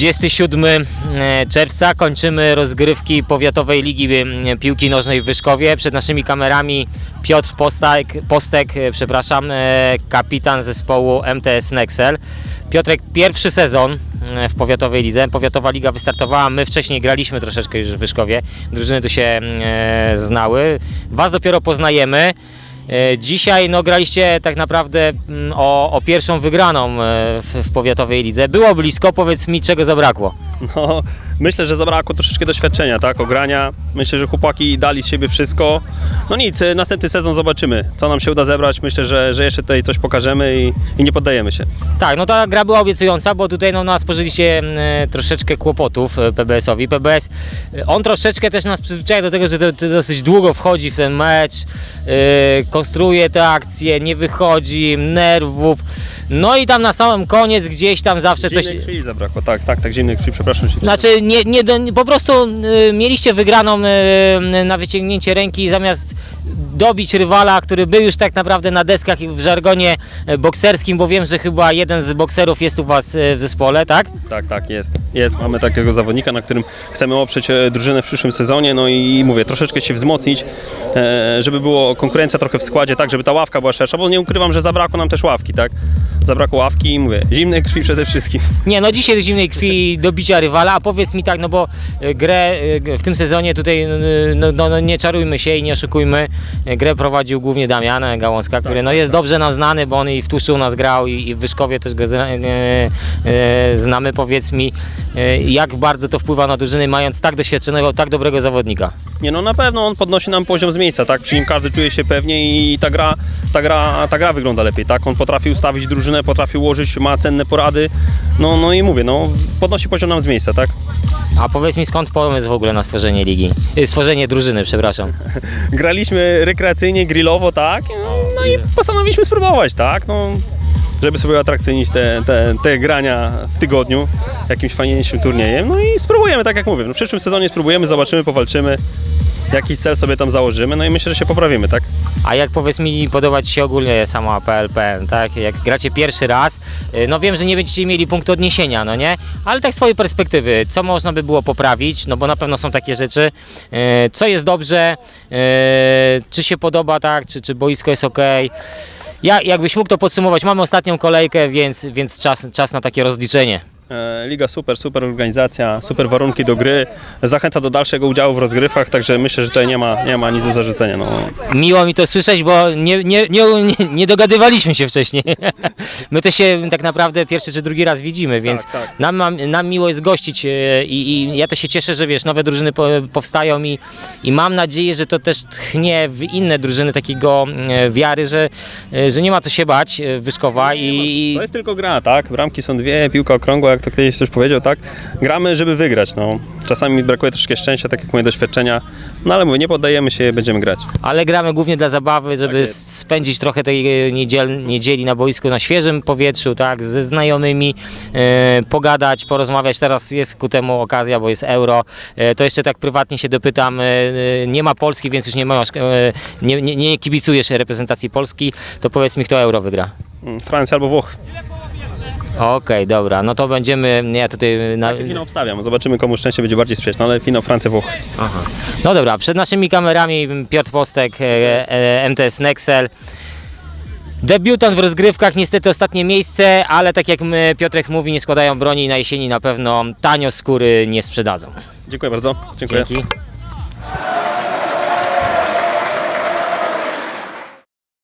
27 e, czerwca kończymy rozgrywki powiatowej ligi e, piłki nożnej w Wyszkowie. Przed naszymi kamerami Piotr Postek, Postek e, przepraszam, kapitan zespołu MTS Nexel. Piotrek, pierwszy sezon w powiatowej lidze. Powiatowa liga wystartowała, my wcześniej graliśmy troszeczkę już w Wyszkowie. Drużyny tu się znały. Was dopiero poznajemy. E, Dzisiaj no, graliście tak naprawdę mm, o, o pierwszą wygraną e, w, w powiatowej lidze. Było blisko, powiedz mi czego zabrakło. No, myślę, że zabrakło troszeczkę doświadczenia, tak, ogrania. Myślę, że chłopaki dali z siebie wszystko. No nic, y, następny sezon zobaczymy, co nam się uda zebrać. Myślę, że, że jeszcze tutaj coś pokażemy i, i nie poddajemy się. Tak, no ta gra była obiecująca, bo tutaj no, nas spożyliście mm, troszeczkę kłopotów e, PBS-owi. PBS, on troszeczkę też nas przyzwyczaja do tego, że to, to dosyć długo wchodzi w ten mecz, konstruuje te akcje, nie wychodzi, nerwów. No i tam na samym koniec gdzieś tam zawsze coś... Zimnej krwi zabrakło, tak, tak, tak, zimnej krwi, przepraszam się. Znaczy, nie, nie, do- po prostu y, mieliście wygraną y, na wyciągnięcie ręki zamiast dobić rywala, który był już tak naprawdę na deskach i w żargonie bokserskim, bo wiem, że chyba jeden z bokserów jest u Was w zespole, tak? Tak, tak, jest. Jest, mamy takiego zawodnika, na którym chcemy oprzeć e, drużynę w przyszłym sezonie, no i mówię, troszeczkę się wzmocnić, e, żeby było konkurencja trochę w składzie, tak, żeby ta ławka była szersza, bo nie ukrywam, że zabrakło nam też ławki, tak. Zabrakło ławki i mówię, zimnej krwi przede wszystkim. Nie, no dzisiaj do zimnej krwi rywala, a powiedz mi tak, no bo e, grę e, w tym sezonie tutaj, no, no, no, no nie czarujmy się i nie oszukujmy, e, grę prowadził głównie Damian Gałązka, który no jest dobrze nam znany, bo on i w Tłuszczu nas grał i, i w Wyszkowie też go zna, e, e, znamy, powiedz mi, e, jak bardzo to wpływa na drużynę, mając tak doświadczonego, tak dobrego zawodnika. Nie no, na pewno on podnosi nam poziom z miejsca, tak, przy nim każdy czuje się pewnie i ta gra, ta gra, ta gra wygląda lepiej, tak, on potrafi ustawić drużynę, potrafi ułożyć, ma cenne porady, no, no i mówię, no, podnosi poziom nam z miejsca, tak. A powiedz mi skąd pomysł w ogóle na stworzenie ligi, e, stworzenie drużyny, przepraszam. graliśmy rekreacyjnie, grillowo, tak? No, no i postanowiliśmy spróbować, tak? No, żeby sobie atrakcyjnić te, te, te grania w tygodniu jakimś fajniejszym turniejem. No i spróbujemy, tak jak mówię. No, w przyszłym sezonie spróbujemy, zobaczymy, powalczymy. Jakiś cel sobie tam założymy, no i myślę, że się poprawimy, tak? A jak powiedz mi, podoba Ci się ogólnie sama PLPN, tak? Jak gracie pierwszy raz, y, no wiem, że nie będziecie mieli punktu odniesienia, no nie? Ale tak z perspektywy, co można by było poprawić? No bo na pewno są takie rzeczy. Y, Co jest dobrze? y, Czy się podoba, tak? Czy, czy boisko jest ok? Ja, jakbyś mógł to podsumować, mamy ostatnią kolejkę, więc, więc czas, czas na takie rozliczenie. E, Liga super, super organizacja, super warunki do gry. Zachęca do dalszego udziału w rozgrywkach, także myślę, że tutaj nie ma, nie ma nic do zarzucenia. No. Miło mi to słyszeć, bo nie, nie, nie, nie, dogadywaliśmy się wcześniej. My to się tak naprawdę pierwszy czy drugi raz widzimy, więc tak. Nam, nam, nam miło jest gościć e, i, i ja też się cieszę, że wiesz, nowe drużyny po, powstają i, i mam nadzieję, że to też tchnie w inne drużyny takiego e, wiary, że, że nie ma co się bać Wyszkowa i, To jest tylko gra, tak? Bramki są dwie, piłka okrągła, jak to kiedyś ktoś powiedział, tak? Gramy, żeby wygrać. No. Czasami brakuje troszkę szczęścia, tak jak mówię, doświadczenia. No ale mówię, nie poddajemy się, będziemy grać. ale gramy głównie dla zabawy, żeby Tak spędzić trochę tej e, niedziel, niedzieli na boisku na świeżym powietrzu, tak, ze znajomymi, e, pogadać, porozmawiać. Teraz jest ku temu okazja, bo jest euro. E, to jeszcze tak prywatnie się dopytam, e, nie ma Polski, więc już nie, masz, e, nie, nie, nie kibicujesz reprezentacji Polski, to powiedz mi, kto euro wygra. Francja albo Włochy. Okej, dobra, no to będziemy, ja tutaj... Na, finał obstawiam. Zobaczymy, komu szczęście będzie bardziej sprzyjać. No ale finał Francja, Włochy. Aha. No dobra, przed naszymi kamerami Piotr Postek, e, e, MTS Nexel. Debiutant w rozgrywkach, niestety ostatnie miejsce, ale tak jak my, Piotrek mówi, nie składają broni i na jesieni na pewno tanio skóry nie sprzedadzą. Dziękuję bardzo. Dziękuję. Dzięki.